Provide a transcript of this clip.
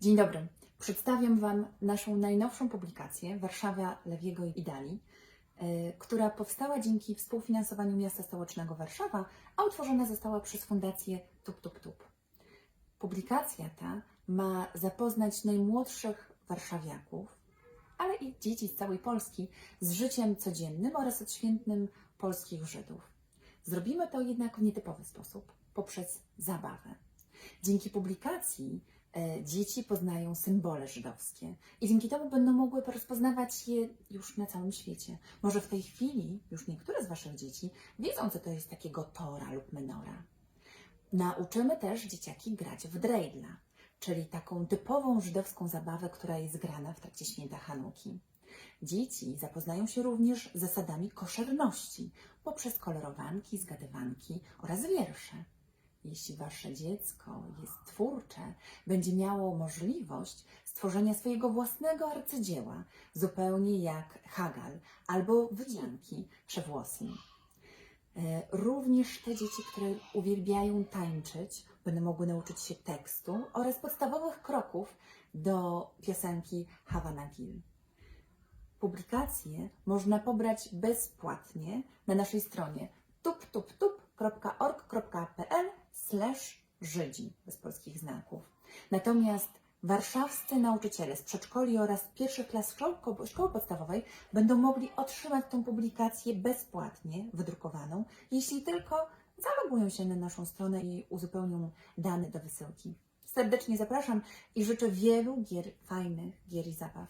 Dzień dobry. Przedstawiam Wam naszą najnowszą publikację Warszawa Lewiego i Dali, y, która powstała dzięki współfinansowaniu miasta stołecznego Warszawa, a utworzona została przez Fundację Tup Tup Tup. Publikacja ta ma zapoznać najmłodszych warszawiaków, ale i dzieci z całej Polski z życiem codziennym oraz odświętnym polskich Żydów. Zrobimy to jednak w nietypowy sposób, poprzez zabawę. Dzięki publikacji e, dzieci poznają symbole żydowskie i dzięki temu będą mogły rozpoznawać je już na całym świecie. Może w tej chwili już niektóre z Waszych dzieci wiedzą, co to jest takiego tora lub menora. Nauczymy też dzieciaki grać w dreidla, czyli taką typową żydowską zabawę, która jest grana w trakcie święta Hanuki. Dzieci zapoznają się również z zasadami koszerności poprzez kolorowanki, zgadywanki oraz wiersze. Jeśli wasze dziecko jest twórcze, będzie miało możliwość stworzenia swojego własnego arcydzieła, zupełnie jak Hagal albo wycianki Przewłosny. E, Również te dzieci, które uwielbiają tańczyć, będą mogły nauczyć się tekstu oraz podstawowych kroków do piosenki Havana Gil. Publikacje można pobrać bezpłatnie na naszej stronie tuptuptup.org.pl żydzi bez polskich znaków. Natomiast warszawscy nauczyciele z przedszkoli oraz pierwszych klas szkoły, szkoły podstawowej będą mogli otrzymać tą publikację bezpłatnie wydrukowaną, jeśli tylko zalogują się na naszą stronę i uzupełnią dane do wysyłki. Serdecznie zapraszam i życzę wielu gier, fajnych gier i zabaw.